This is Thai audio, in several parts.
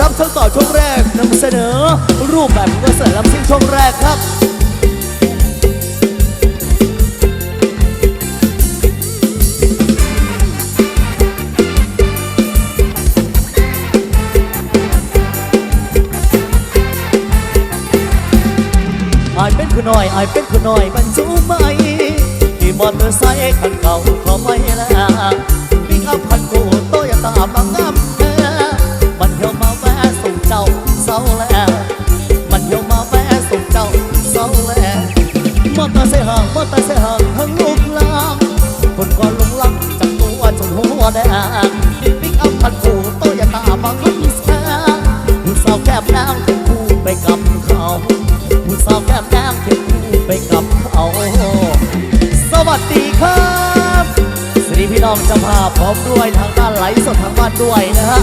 รับช่วงต่อช่วงแรกนำเสนอ รูปแบบคอนเสิร์ตลำซิ่งช่วงแรกครับอายเป็นคนน้อยอายเป็นคนน้อยมันจูไหมที่มอเตอร์ไซค์คันเก่าเขาไม่แล้วปิกอัพคันกูโตโยต้าบางงาางมอเตอร์ไซค์ห่างทั้งลูกลางคนก็ลงลังจากตัวจนหัวแดงปิกอัพคันกูโตโยตาบางงามแท้ผู้สาวแก้มนางที่คู่ไปกับเขาผู้สาวแก้มแดงเคียงคู่ไปกับเขา สวัสดีครับสวัสดีพี่น้องจ้าภาพร้อมด้วยทางด้านไหลสดทางบ้านด้วยนะฮะ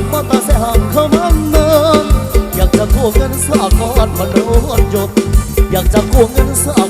อตางมอเตอร์ไซค์ห่างเขามันเนินอยากจะกู้เงินสากลผ่อนรถยนต์อยากจะกู้เงินสาก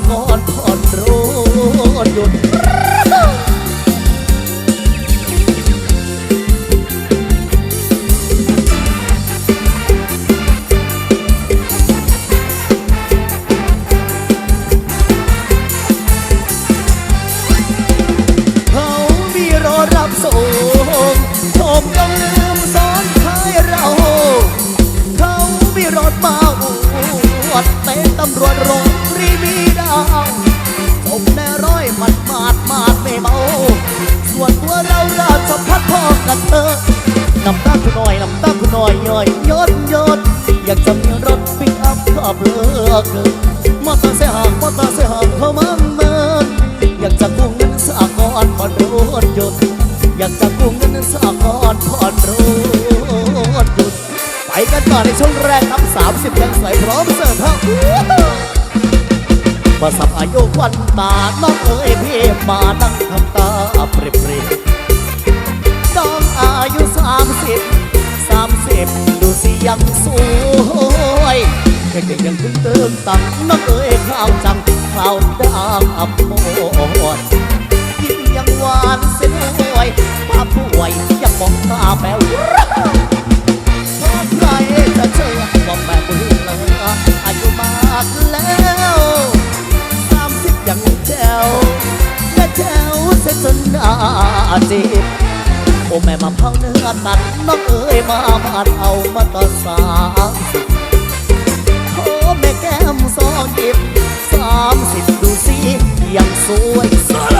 เราราชพัฒพ่อกันเตอน้ำตาคุณน้อยน้ำตาคุณน้อยย่อยยอดยอดอยากจะมีรถปิกอัพขับเลือกมอเตอร์ไซค์ห่างมอเตอร์ไซค์ห่างเขามาเมินอยากจะกู้เงินสากลผ่อนรถยนต์อยากจะกู้เงินสากลผ่อนรถยนต์ไปกันต่อในช่วงแรกครับ30ยังใส่พร้อมเสิร์ฟครับมาสับอายุวันตาน้องเอ๋ยพี่มานั่งทำตาเปรียบ ยุ30 30ดูสิยังสวยเด็กๆยังตึงเติมตังน้องเอ๋ยข้าวจังข้าวดังอับโมดยิ้มยังหวานเสียวยป้าป่วยยังมองตาแป๋วพอใครจะเชื่อว่าแม่บุญเลออายุมากแล้วสามสิบยังแจวและแจวเสียจนหน้าจีบ โอ้แม่มาเผาเนื้อตัดน้องเอ๋ยมามาเอามาต่อสาโอ้แม่แก้มสองจิบสามสิบดูสิยังสวยสวย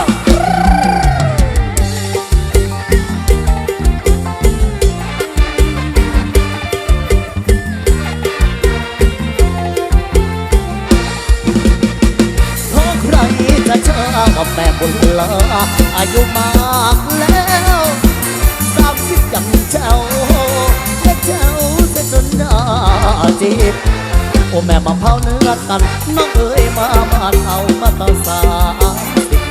จีบโอ้แม่มาเผาเนื้อตันน้องเอ๋ยมามานเอามาต่อสามสิบ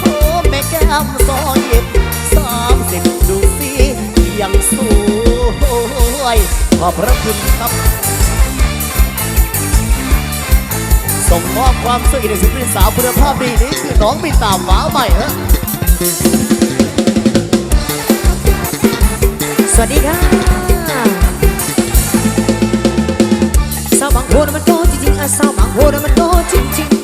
โอ้แม่แก้มซอยหยิบสามสิบดูสิยังสวยขอบพระคุณครับส่งมอบความสุขในศิลปินสาวคุณภาพดีนี้คือน้องมีตาหมาใหม่ฮะสวัสดีค่ะ โพน่ะมันโตจริงๆอะสาวบางโพน่ะมันโตจริงๆ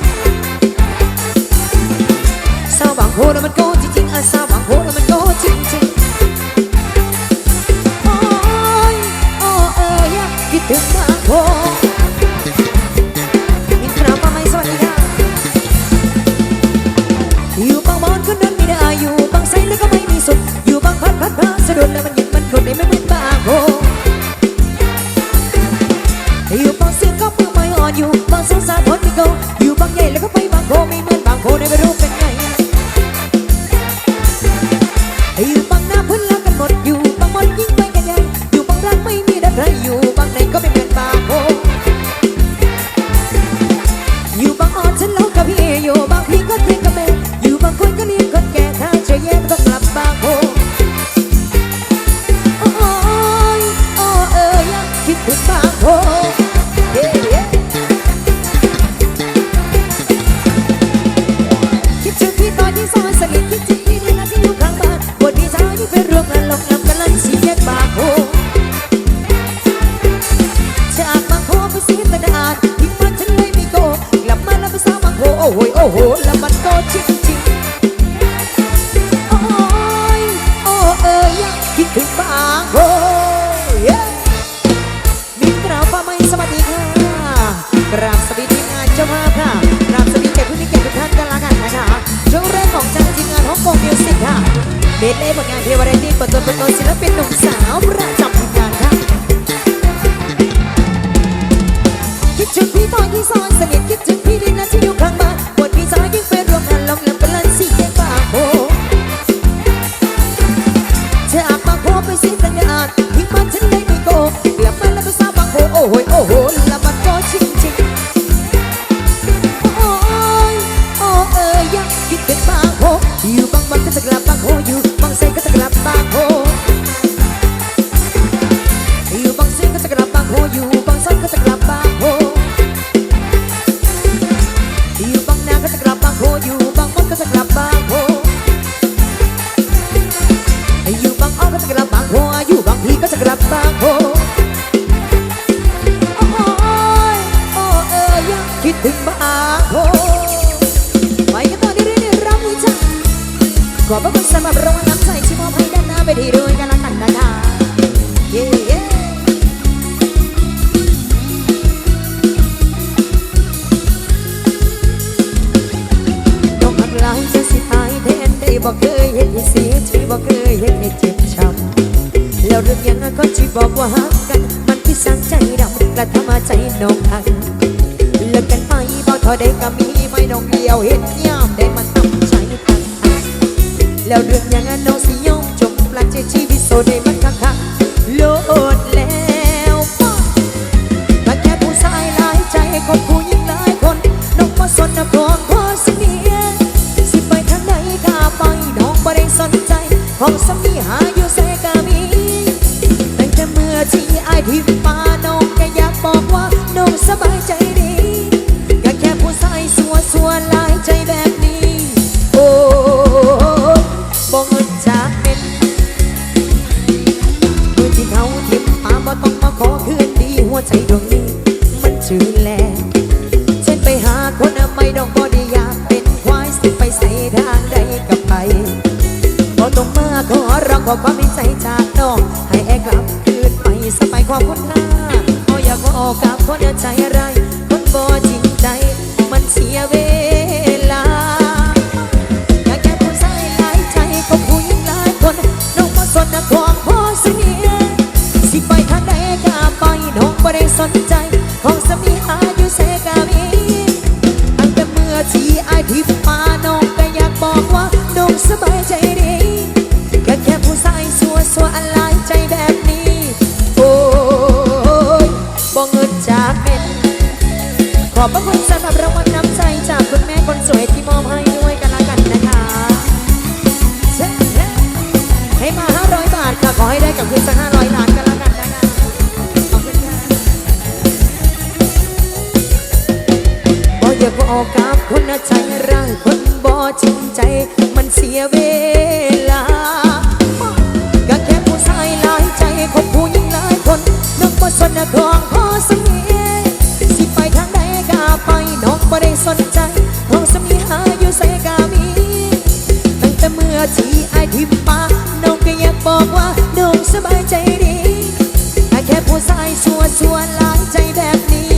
สาวบางโพน่ะมันโตจริงๆอะสาวบางโพน่ะมันโตจริงๆโอ้ยโอ้เอ้ยอะคิดถึงบางโพมินตรามาไหมสวัสดีค่ะอยู่บางบอนก็เดินไม่ได้อยู่บางไซแล้วก็ไม่มีสุดอยู่บางพัดพัดพัดสะดุดแล้วมันหยิบมันกดไม่เหมือนบาง สงสารนไม่กอยู่บางใหญ่แล้วก็ไปบางโพไม่เหมือนบางโพในไม่รู้เป็นไงอยู่บางหน้าพื้นแล้วกันหมดอยู่บางมดยิ่งไปกันใหญ่อยู่บางรักไม่มีดับไรอยู่บางไหนก็ไม่เหมือนบางโพอยู่บางออดฉันเล่ากับพี่อยู่บางพี่ก็เทียงกับแม่อยู่บางคนก็เลี้ยงคนแก่ถ้าจะแย่ก็กลับบางโพโอ้ยโอ้เอ้ยคิดถึงบางโพ อ้โหโอ้โหแล้วมันโตจริงจริงโอ้ยโอ้เอ้ยยังคิดถึงบางโพมิตรเราฟ้าไม่สวัสดีค่ะกราบสวัสดีทีมงานเจ้าภาพค่ะกราบสวัสดีแขกผู้มีเกียรติทุกท่านกันละกันนะคะช่วงแรกของจังทีมงานฮ่องกงมิวสิกค่ะเบสเล่ผลงานเทวดาที่เปิดตัวเป็นตัวศิลปินหนุ่มสาวประจำทีมงานค่ะคิดถึงพี่ตอนที่ซอยสนิทคิดถึง สิสัญญาณที่มันฉันได้ไม่โก ขอบพระคุณสำหรับรางวัลน้ำใจที่มอบให้ด้านหน้าไปทีด้วยกันละกันนะคะเย้เย้ดอกหักหลายจะสิตายแทนได้บอกเคยเห็นให้เสียที่บอกเคยเห็นให้เจ็บช้ำแล้วเรื่องยังก็ที่บอกว่าหักกัน มันที่สั่งใจดำกระทำมาใจน้องทันเลิกกันไปบ่ทอได้ก็มีไม่น้องเดียวเห็นยา แล้วเรื่องยังน้องสิยอมจมปลักใจชีวิตโซได้มันคักคักๆโลดแล้วป้าก็แค่ผู้ชายหลายใจคนผู้หญิงหลายคนน้องมาสนนะพองพอสเนียสิไปทางไหนกาไปน้องบ่ได้สนใจของสามีหาอยู่แสกามีตั้งแต่เมื่อที่ไอทิมมาน้องก็อยากบอกว่าน้องสบายใจดีก็แค่ผู้ชายสัวสัวๆหลายใจแขอความมีใจจากน้อง ให้แอกลับคืนไปสบายความคุ้นหน้าขออยากบอกกับคนใจ ขอบพระคุณสำหรับรางวัลน้ำใจจากคุณแม่คนสวยที่มอบให้ด้วยกันละกันนะคะให้มา 500 บาทค่ะ ขอให้ได้กับคืนสัก500ล้านกันละกันนะคะขอบคุณค่ะบ่อยากบอกกับคนนะใจร้ายคนบ่จริงใจ มันเสียเว ที่อทิมมาน้องก็อยากบอกว่าน้องสบายใจดีแต่แค่ผู้ชายชัวสัวนหลายใจแบบนี้